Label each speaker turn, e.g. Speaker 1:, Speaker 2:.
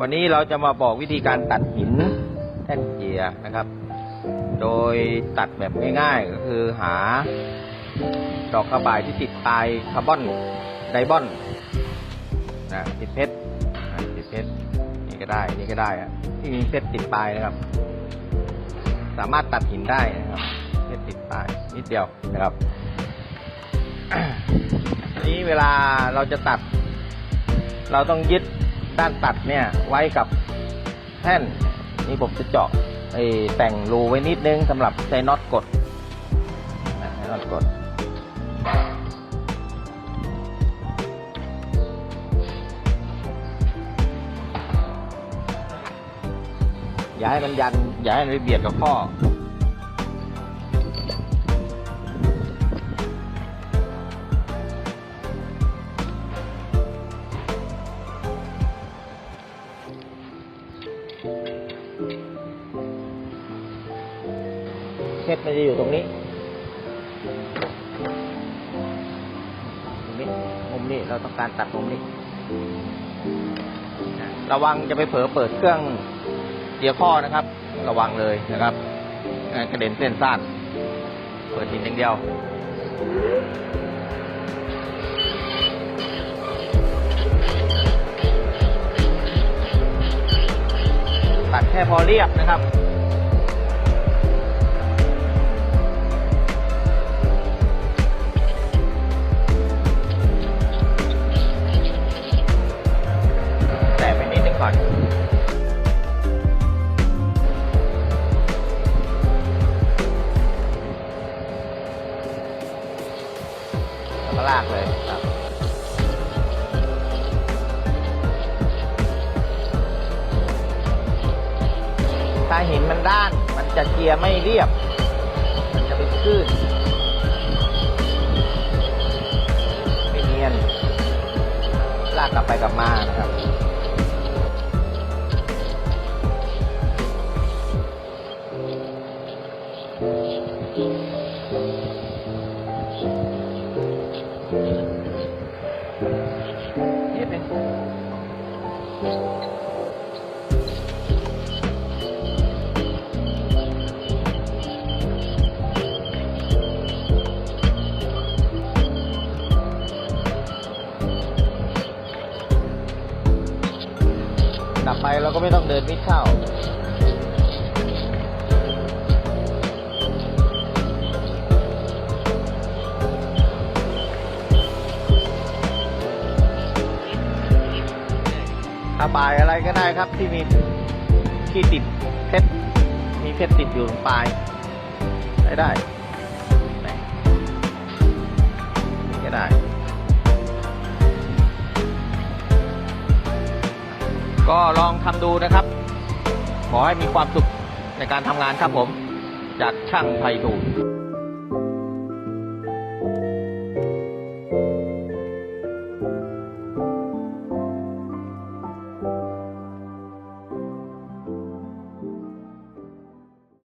Speaker 1: วันนี้เราจะมาบอกวิธีการตัดหินแท่นเจียร์นะครับ โดยตัดแบบง่ายๆ ก็คือหา ดอกกระบายที่ติดปลายคาร์บอนไดบอนนะติดเพชรติดเพชรนี่ก็ได้นี่ก็ได้อะที่มีเพชรติดปลายนะครับ สามารถตัดหินได้นะครับเพชรติดปลายนิดเดียวนะครับนนี้เวลาเราจะตัด เราต้องยึด ด้านตัดเนี่ยไว้กับแท่นนี่ผมจะเจาะไอ้แต่งรูไว้นิดนึงสำหรับใช้น็อตกดใช้น็อตกด อย่าให้มันยัน อย่าให้มันไปเบียดกับข้อ เพชรมันจะอยู่ตรงนี้ตรงนี้มุมนี้เราต้องการตัดมุมนี้ ระวังจะไปเผลอเปิดเครื่องเดียร์ข้อนะครับ ระวังเลยนะครับกระเด็นเส้นสั้นเปิดหินอย่างเดียวตัดแค่พอเรียบนะครับ ก็ลากเลยครับถ้าหินมันด้านมันจะเจียร์ไม่เรียบ มันจะเป็นคลื่นไม่เนียน ลากกลับไปกลับมานะครับนิด ดับไปเราก็ไม่ต้องเดินมิดเข้า บายอะไรก็ได้ครับที่มีที่ติดเพชรมีเพชรติดอยู่ตรงปลายได้ได้ไก็ได้ ก็ลองทำดูนะครับ ขอให้มีความสุขในการทำงานครับผม จากช่างไพฑูรย์